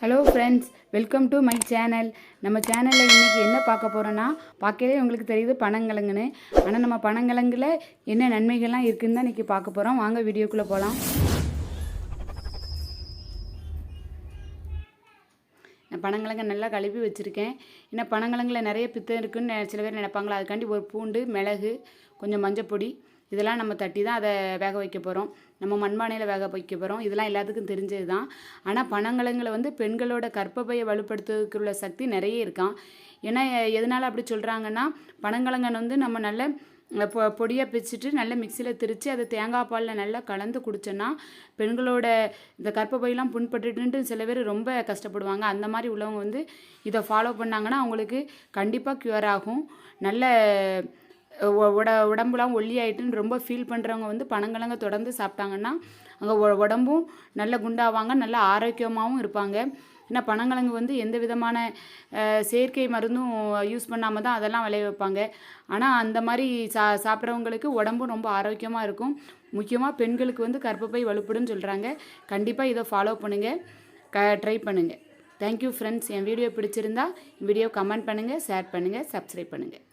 Hello friends welcome to my channel நம்ம சேனலில் இன்றைக்கி என்ன பார்க்க போகிறோன்னா பார்க்கவே உங்களுக்கு தெரியுது பனங்கிழங்குன்னு ஆனால் நம்ம பனங்கிழங்குல என்ன நன்மைகள்லாம் இருக்குதுன்னு தான் இன்றைக்கி பார்க்க போகிறோம் வாங்க வீடியோக்குள்ளே போகலாம் நான் பனங்கிழங்க நல்லா கழுவி வச்சுருக்கேன். ஏன்னா பனங்கிழங்குல நிறைய பித்தம் இருக்குன்னு சில பேர் நினைப்பாங்களா? அதுக்காண்டி ஒரு பூண்டு மிளகு கொஞ்சம் மஞ்சப்பொடி. இதெல்லாம் நம்ம தட்டி தான் அதை வேக வைக்க போகிறோம் நம்ம மண்பானையில் வேக வைக்க போகிறோம் இதெல்லாம் எல்லாத்துக்கும் தெரிஞ்சது தான். ஆனால் பனங்கிழங்குல வந்து பெண்களோட கற்பப்பையை வலுப்படுத்துறதுக்கு உள்ள சக்தி நிறைய இருக்கான் ஏன்னா எதனால் அப்படி சொல்கிறாங்கன்னா பனங்கிழங்கன் வந்து நம்ம நல்ல பொ பொடியாக பிச்சுட்டு நல்லா மிக்சியில் திரித்து அதை தேங்காய் பாலில் நல்லா கலந்து குடிச்சோன்னா பெண்களோட இந்த கற்பப்பையெல்லாம் புண்பட்டுட்டு சில பேர் ரொம்ப கஷ்டப்படுவாங்க. அந்த மாதிரி உள்ளவங்க வந்து இதை ஃபாலோ பண்ணாங்கன்னா அவங்களுக்கு கண்டிப்பாக க்யூர் ஆகும். நல்ல உட உடம்புலாம் ஒல்லியாயிட்டுன்னு ரொம்ப ஃபீல் பண்ணுறவங்க வந்து பனங்கிழங்க தொடர்ந்து சாப்பிட்டாங்கன்னா அங்கே உடம்பும் நல்ல குண்டாவாங்க நல்ல ஆரோக்கியமாகவும் இருப்பாங்க. ஏன்னா பனங்கிழங்கு வந்து எந்த விதமான செயற்கை மருந்தும் யூஸ் பண்ணாமல் தான் அதெல்லாம் விளைய வைப்பாங்க. ஆனால் அந்த மாதிரி சா சாப்பிட்றவங்களுக்கு உடம்பும் ரொம்ப ஆரோக்கியமாக இருக்கும். முக்கியமாக பெண்களுக்கு வந்து கர்ப்பப்பை வலுப்படுன்னு சொல்கிறாங்க கண்டிப்பாக இதை ஃபாலோ பண்ணுங்கள் க ட்ரை பண்ணுங்கள் தேங்க்யூ ஃப்ரெண்ட்ஸ் என் வீடியோ பிடிச்சிருந்தா வீடியோ கமெண்ட் பண்ணுங்கள் ஷேர் பண்ணுங்கள் சப்ஸ்கிரைப் பண்ணுங்கள்